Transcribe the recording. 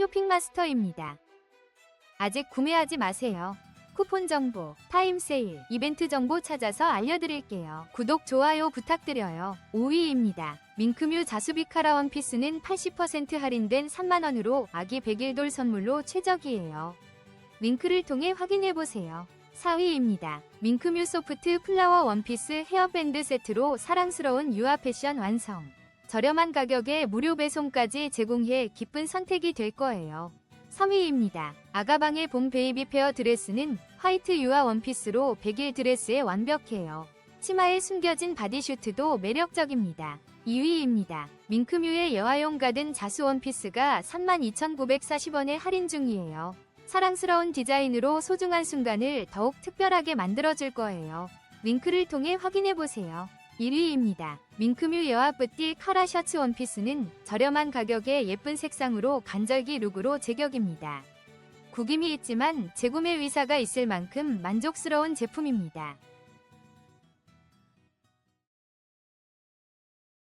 쇼핑마스터입니다. 아직 구매하지 마세요. 쿠폰 정보, 타임 세일, 이벤트 정보 찾아서 알려드릴게요. 구독, 좋아요 부탁드려요. 5위입니다. 밍크뮤 자수비 카라 원피스는 80% 할인된 3만원으로 아기 100일돌 선물로 최적이에요. 링크를 통해 확인해보세요. 4위입니다. 밍크뮤 소프트 플라워 원피스 헤어밴드 세트로 사랑스러운 유아 패션 완성. 저렴한 가격에 무료 배송까지 제공해 기쁜 선택이 될 거예요. 3위입니다. 아가방의 봄 베이비 페어 드레스는 화이트 유아 원피스로 100일 드레스에 완벽해요. 치마에 숨겨진 바디슈트도 매력적입니다. 2위입니다. 밍크뮤의 여아용 가든 자수 원피스가 32,940원에 할인 중이에요. 사랑스러운 디자인으로 소중한 순간을 더욱 특별하게 만들어줄 거예요. 링크를 통해 확인해보세요. 1위입니다. 밍크뮤 여아뿌띠 카라 셔츠 원피스는 저렴한 가격에 예쁜 색상으로 간절기 룩으로 제격입니다. 구김이 있지만 재구매 의사가 있을 만큼 만족스러운 제품입니다.